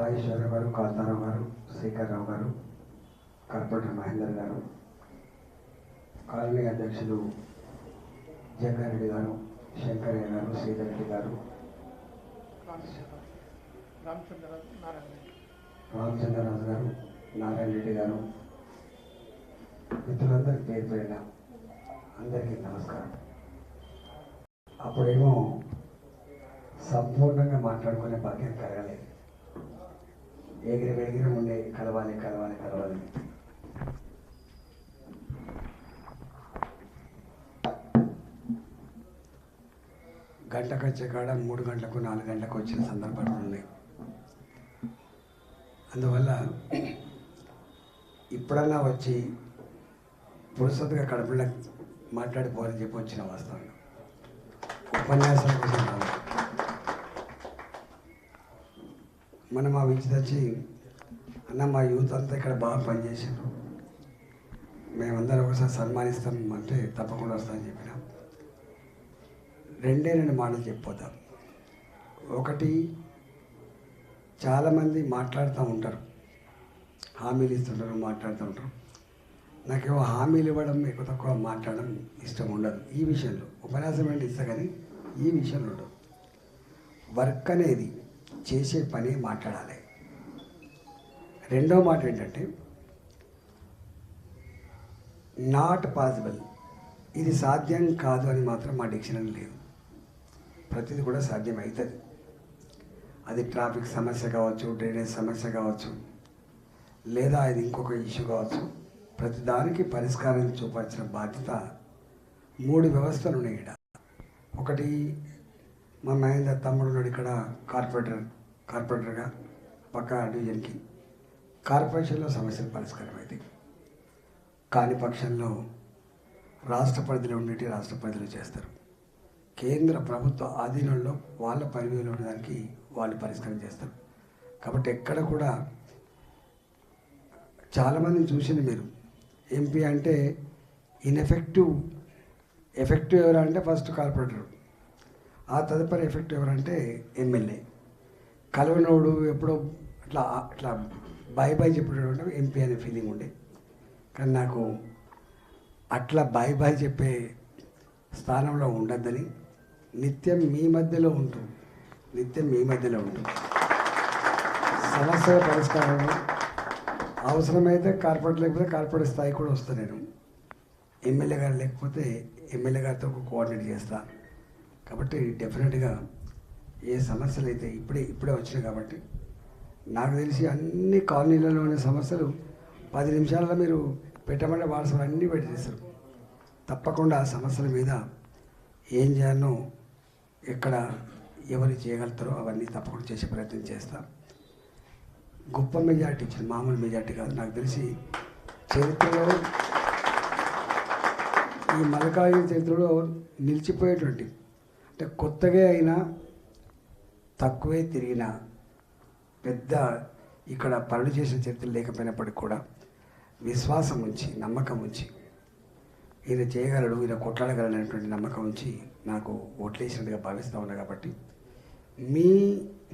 రాజేశ్వర గారు కాంతారావు గారు శ్రీకర్రావు గారు కార్పొరేటర్ మహేందర్ గారు కాలనీ అధ్యక్షులు జగ్గారెడ్డి గారు శంకరయ్య గారు శ్రీధర్ రెడ్డి గారు రామచంద్రరాజు గారు నారాయణ రెడ్డి గారు మిత్రులందరికీ పేరు పేరిన అందరికీ నమస్కారం. అప్పుడేమో సంపూర్ణంగా మాట్లాడుకునే భాగ్యం కలగలేదు. ఎగిరి వెగిరి ఉండే కలవాలి కలవాలి కలవాలి. గంటకు వచ్చే కాడ మూడు గంటలకు నాలుగు గంటలకు వచ్చిన సందర్భాలు ఉన్నాయి. అందువల్ల ఇప్పుడన్నా వచ్చి పురుషత్తుగా కడపలో మాట్లాడిపోవాలని చెప్పి వచ్చిన వాస్తవం. ఉపన్యాసం కోసం కాదు. మనం ఆ విద్య తెచ్చి అన్న మా యూత్ అంతా ఇక్కడ బాగా పనిచేసారు మేమందరం ఒకసారి సన్మానిస్తాం అంటే తప్పకుండా వస్తామని చెప్పినాం. రెండే రెండు మాటలు చెప్పిపోతాం ఒకటి చాలామంది మాట్లాడుతూ ఉంటారు. హామీలు ఇస్తుంటారు మాట్లాడుతూ ఉంటారు. నాకేమో హామీలు ఇవ్వడం ఎక్కువ తక్కువ మాట్లాడడం ఇష్టం ఉండదు. ఈ విషయంలో ఉపన్యాసం ఏంటి ఇస్తా కానీ ఈ విషయంలో ఉండదు. వర్క్ అనేది చేసే పని మాట్లాడాలి. రెండో మాట ఏంటంటే నాట్ పాసిబుల్ ఇది సాధ్యం కాదు అని మాత్రం మా డిక్షనరీ లేదు. ప్రతిదీ కూడా సాధ్యం అవుతుంది అది ట్రాఫిక్ సమస్య కావచ్చు డ్రైనేజ్ సమస్య కావచ్చు లేదా అది ఇంకొక ఇష్యూ కావచ్చు ప్రతి దానికి పరిష్కారం చూపాల్సిన బాధ్యత మూడు వ్యవస్థలు ఉన్నాయి ఇక్కడ. ఒకటి మా మహేందర్ తమ్ముడు ఉన్నాడు ఇక్కడ కార్పొరేటర్ కార్పొరేటర్గా పక్క డివిజన్కి. కార్పొరేషన్లో సమస్యలు పరిష్కారం అవుతాయి కాని పక్షంలో రాష్ట్ర పరిధిలో ఉండేటి రాష్ట్ర పరిధిలో చేస్తారు. కేంద్ర ప్రభుత్వ ఆధీనంలో వాళ్ళ పరిధిలో ఉండడానికి వాళ్ళు పరిష్కారం చేస్తారు. కాబట్టి ఎక్కడ కూడా చాలామందిని చూసింది మీరు. ఎంపీ అంటే ఇన్ఎఫెక్టివ్ ఎఫెక్టివ్ ఎవరంటే ఫస్ట్ కార్పొరేటర్ ఆ తదుపరి ఎఫెక్ట్ ఎవరంటే ఎమ్మెల్యే. కలవనోడు ఎప్పుడో అట్లా అట్లా బాయ్ బాయ్ చెప్పేటప్పుడు ఎంపీ అనే ఫీలింగ్ ఉండే. కానీ నాకు అట్లా బాయ్ బాయ్ చెప్పే స్థానంలో ఉండద్దని నిత్యం మీ మధ్యలో ఉంటూ నిత్యం మీ మధ్యలో ఉంటూ. సమస్యల పరిష్కారంలో అవసరమైతే కార్పొరేట్ లేకపోతే కార్పొరేట్ స్థాయి కూడా వస్తాను నేను. ఎమ్మెల్యే గారు లేకపోతే ఎమ్మెల్యే గారితో కోఆర్డినేట్ చేస్తాను కాబట్టి డెఫినెట్గా ఏ సమస్యలు అయితే ఇప్పుడే ఇప్పుడే వచ్చినాయి కాబట్టి నాకు తెలిసి అన్ని కాలనీలలో ఉన్న సమస్యలు పది నిమిషాలలో మీరు పెట్టమంటే వాట్సాప్ అన్నీ పెట్టేస్తారు తప్పకుండా ఆ సమస్యల మీద ఏం చేయాలో ఎక్కడ ఎవరు చేయగలుగుతారో అవన్నీ తప్పకుండా చేసే ప్రయత్నం చేస్తాం. గొప్ప మెజార్టీ ఇచ్చింది మామూలు మెజార్టీ కాదు. నాకు తెలిసి చరిత్రలో ఈ మలకాయ చరిత్రలో నిలిచిపోయేటువంటి అంటే కొత్తగా అయినా తక్కువే తిరిగిన పెద్ద ఇక్కడ పనులు చేసిన చరిత్ర లేకపోయినప్పటికీ కూడా విశ్వాసం ఉంచి నమ్మకం ఉంచి ఈయన చేయగలడు ఈయన కొట్లాడగలనటువంటి నమ్మకం ఉంచి నాకు ఓట్లేసినట్టుగా భావిస్తూ ఉన్నా కాబట్టి మీ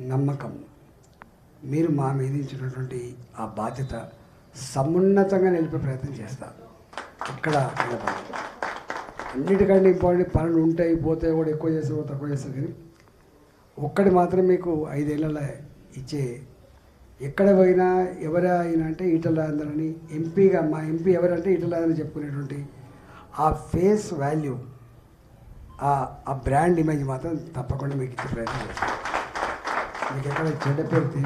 నమ్మకం మీరు మా మీద ఇచ్చినటువంటి ఆ బాధ్యత సమున్నతంగా నిలిపే ప్రయత్నం చేస్తా ఇక్కడ నిలబడాలి. అన్నిటికంటే ఇంపార్టెంట్ పనులు ఉంటాయి పోతే కూడా ఎక్కువ చేస్తారు తక్కువ చేస్తారు కానీ ఒక్కటి మాత్రం మీకు ఐదేళ్ళలో ఇచ్చే ఎక్కడ పోయినా ఎవరు అయినా అంటే ఈటల రాజేందర్ ఎంపీగా మా ఎంపీ ఎవరంటే ఈటల రాజేందర్ చెప్పుకునేటువంటి ఆ ఫేస్ వాల్యూ ఆ ఆ బ్రాండ్ ఇమేజ్ మాత్రం తప్పకుండా మీకు ఇచ్చే ప్రయత్నం చేస్తాను మీకు ఎక్కడ చెడ్డ పేరు తీ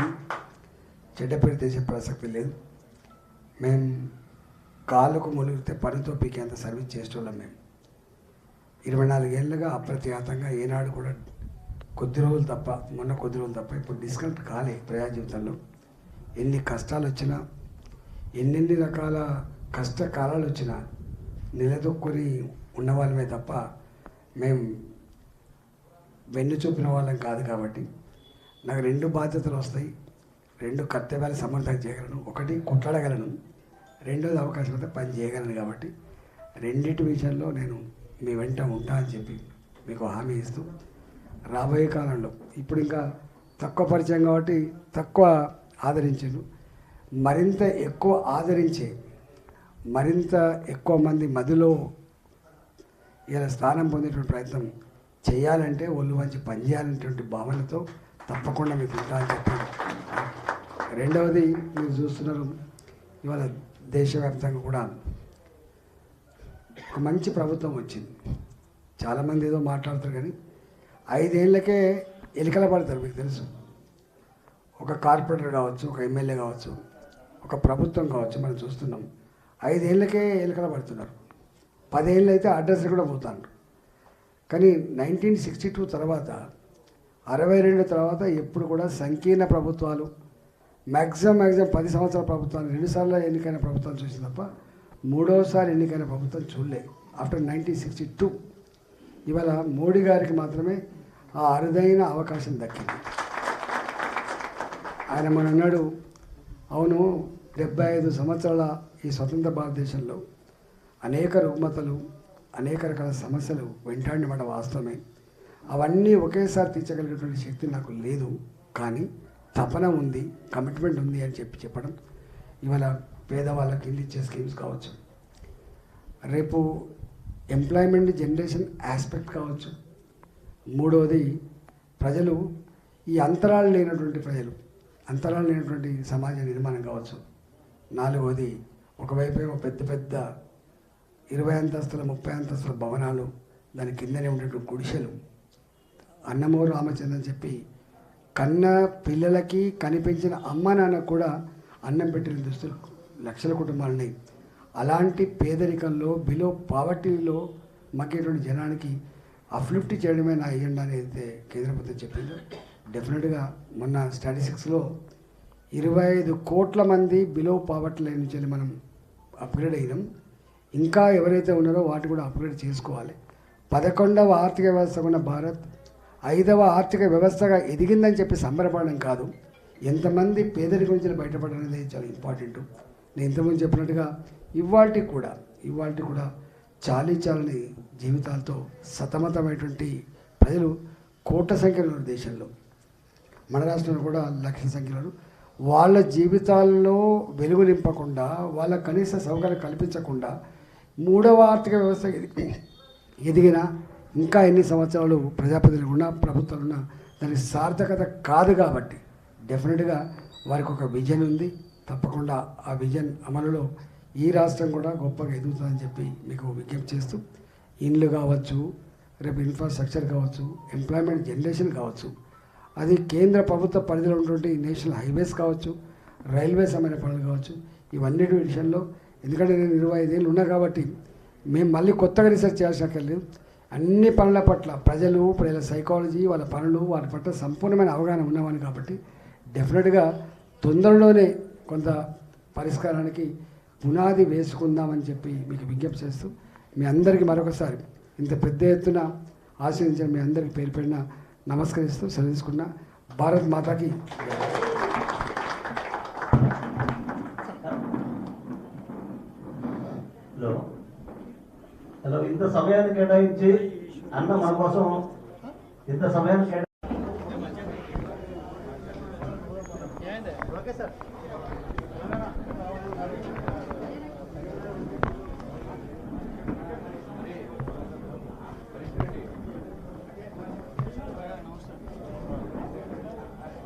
చెడ్డ పేరు చెప్పే ప్రసక్తి లేదు. మేము కాళ్ళకు మునిగితే పనితో పీకేంత సర్వీస్ చేసేటోళ్ళం మేము ఇరవై నాలుగేళ్ళుగా అప్రతిహతంగా ఏనాడు కూడా కొద్ది రోజులు తప్ప మొన్న కొద్ది రోజులు తప్ప ఇప్పుడు డిస్కనెక్ట్ కాలే ప్రజా జీవితంలో. ఎన్ని కష్టాలు వచ్చినా ఎన్నెన్ని రకాల కష్టకాలాలు వచ్చినా నిలదొక్కుని ఉన్నవాళ్ళమే తప్ప మేము వెన్ను చూపిన వాళ్ళం కాదు కాబట్టి నాకు రెండు బాధ్యతలు వస్తాయి. రెండు కర్తవ్యాలు సమర్థం చేయగలను. ఒకటి కొట్లాడగలను. రెండోది అవకాశం అయితే పని చేయగలను కాబట్టి రెండింటి విషయంలో నేను మీ వెంట ఉంటా అని చెప్పి మీకు హామీ ఇస్తూ రాబోయే కాలంలో ఇప్పుడు ఇంకా తక్కువ పరిచయం కాబట్టి తక్కువ ఆదరించారు మరింత ఎక్కువ ఆదరించే మరింత ఎక్కువ మంది మదిలో ఇలా స్థానం పొందేటువంటి ప్రయత్నం చేయాలంటే ఒళ్ళు మంచి పనిచేయాలనేటువంటి భావనతో తప్పకుండా మీకు ఉంటా అని చెప్పి రెండవది మీరు చూస్తున్నారు. ఇవాళ దేశవ్యాప్తంగా కూడా మంచి ప్రభుత్వం వచ్చింది. చాలామంది ఏదో మాట్లాడతారు కానీ ఐదేళ్ళకే ఎలికల పడతారు మీకు తెలుసు. ఒక కార్పొరేటర్ కావచ్చు ఒక ఎమ్మెల్యే కావచ్చు ఒక ప్రభుత్వం కావచ్చు మనం చూస్తున్నాం. ఐదేళ్ళకే ఎలికల పడుతున్నారు. పదేళ్ళు అయితే అడ్రస్ కూడా పోతారు కానీ నైన్టీన్ సిక్స్టీ టూ తర్వాత అరవై రెండు తర్వాత ఎప్పుడు కూడా సంకీర్ణ ప్రభుత్వాలు మ్యాక్సిమం మ్యాక్సిమం పది సంవత్సరాల ప్రభుత్వాలు రెండుసార్లు ఎన్నికైన ప్రభుత్వాలు చూసి తప్ప మూడోసారి ఎన్నికైన ప్రభుత్వం చూడలే. After nineteen sixty two. ఇవాళ మోడీ గారికి మాత్రమే ఆ అరుదైన అవకాశం దక్కింది. ఆయన మన అన్నాడు అవును డెబ్బై ఐదు సంవత్సరాల ఈ స్వతంత్ర భారతదేశంలో అనేక రుగ్మతలు అనేక రకాల సమస్యలు వెంటాడిన మాట వాస్తవమే. అవన్నీ ఒకేసారి తీర్చగలిగినటువంటి శక్తి నాకు లేదు. కానీ తపన ఉంది కమిట్మెంట్ ఉంది అని చెప్పి చెప్పడం ఇవాళ పేదవాళ్ళకి ఇల్లు ఇచ్చే స్కీమ్స్ కావచ్చు. రేపు ఎంప్లాయ్మెంట్ జనరేషన్ ఆస్పెక్ట్ కావచ్చు. మూడవది ప్రజలు ఈ అంతరాలు లేనటువంటి ప్రజలు అంతరాలు లేనటువంటి సమాజ నిర్మాణం కావచ్చు. నాలుగవది ఒకవైపు పెద్ద పెద్ద ఇరవై అంతస్తుల ముప్పై అంతస్తుల భవనాలు దాని కిందనే ఉండేటువంటి గుడిసెలు. అన్నమో రామచంద్ర అని చెప్పి కన్న పిల్లలకి కనిపించిన అమ్మ నాన్న కూడా అన్నం పెట్టిన దుస్తులు లక్షల కుటుంబాలని అలాంటి పేదరికంలో బిలో పావర్టీలో మగ్గేటువంటి జనానికి అప్లిఫ్ట్ చేయడమే నా ఎజెండా అని అయితే కేంద్ర ప్రభుత్వం చెప్పిందో. డెఫినెట్గా మొన్న స్టాటిస్టిక్స్లో ఇరవై ఐదు కోట్ల మంది బిలో పావర్టీ లైన్ నుంచి మనం అప్గ్రేడ్ అయినాం. ఇంకా ఎవరైతే ఉన్నారో వాటి కూడా అప్గ్రేడ్ చేసుకోవాలి. పదకొండవ ఆర్థిక వ్యవస్థ ఉన్న భారత్ ఐదవ ఆర్థిక వ్యవస్థగా ఎదిగిందని చెప్పి సంబరపడడం కాదు. ఎంతమంది పేదరికం నుంచి బయటపడడం అనేది చాలా ఇంపార్టెంట్ నేను ఇంతకుముందు చెప్పినట్టుగా ఇవాళకి కూడా ఇవాళకి కూడా చాలీ చాలని జీవితాలతో సతమతమైనటువంటి ప్రజలు కోట్ల సంఖ్యలో దేశంలో. మన రాష్ట్రంలో కూడా లక్షల సంఖ్యలో వాళ్ళ జీవితాల్లో వెలుగు నింపకుండా వాళ్ళ కనీస సౌకర్యం కల్పించకుండా మూడవ ఆర్థిక వ్యవస్థ ఎదిగిన ఇంకా ఎన్ని సంవత్సరాలు ప్రజాప్రతినిధులు ఉన్నా ప్రభుత్వాలు ఉన్నా దానికి సార్థకత కాదు కాబట్టి డెఫినెట్గా వారికి ఒక విజన్ ఉంది. తప్పకుండా ఆ విజన్ అమలులో ఈ రాష్ట్రం కూడా గొప్పగా ఎదుగుతుందని చెప్పి మీకు విజ్ఞప్తి చేస్తూ ఇండ్లు కావచ్చు రేపు ఇన్ఫ్రాస్ట్రక్చర్ కావచ్చు ఎంప్లాయ్మెంట్ జనరేషన్ కావచ్చు అది కేంద్ర ప్రభుత్వ పరిధిలో ఉన్నటువంటి నేషనల్ హైవేస్ కావచ్చు రైల్వే అమైన పనులు కావచ్చు ఇవన్నిటి విషయంలో ఎందుకంటే నేను ఇరవై ఐదేళ్ళు ఉన్నా కాబట్టి మేము మళ్ళీ కొత్తగా రీసెర్చ్ చేయాల్సిన అన్ని పనుల పట్ల ప్రజలు ప్రజల సైకాలజీ వాళ్ళ పనులు వాటి పట్ల సంపూర్ణమైన అవగాహన ఉన్నవాని కాబట్టి డెఫినెట్గా తొందరలోనే కొంత పరిష్కారానికి పునాది వేసుకుందామని చెప్పి మీకు విజ్ఞప్తి చేస్తూ మీ అందరికీ మరొకసారి ఇంత పెద్ద ఎత్తున ఆశీర్వదించిన మీ అందరికీ పేరు పెట్టిన నమస్కరిస్తూ సెలవు తీసుకున్నా భారత్ మాతాకి. హలో. హలో ఇంత సమయాన్ని కేటాయించి అన్న మన కోసం ఇంత సమయాన్ని ఓకే సార్.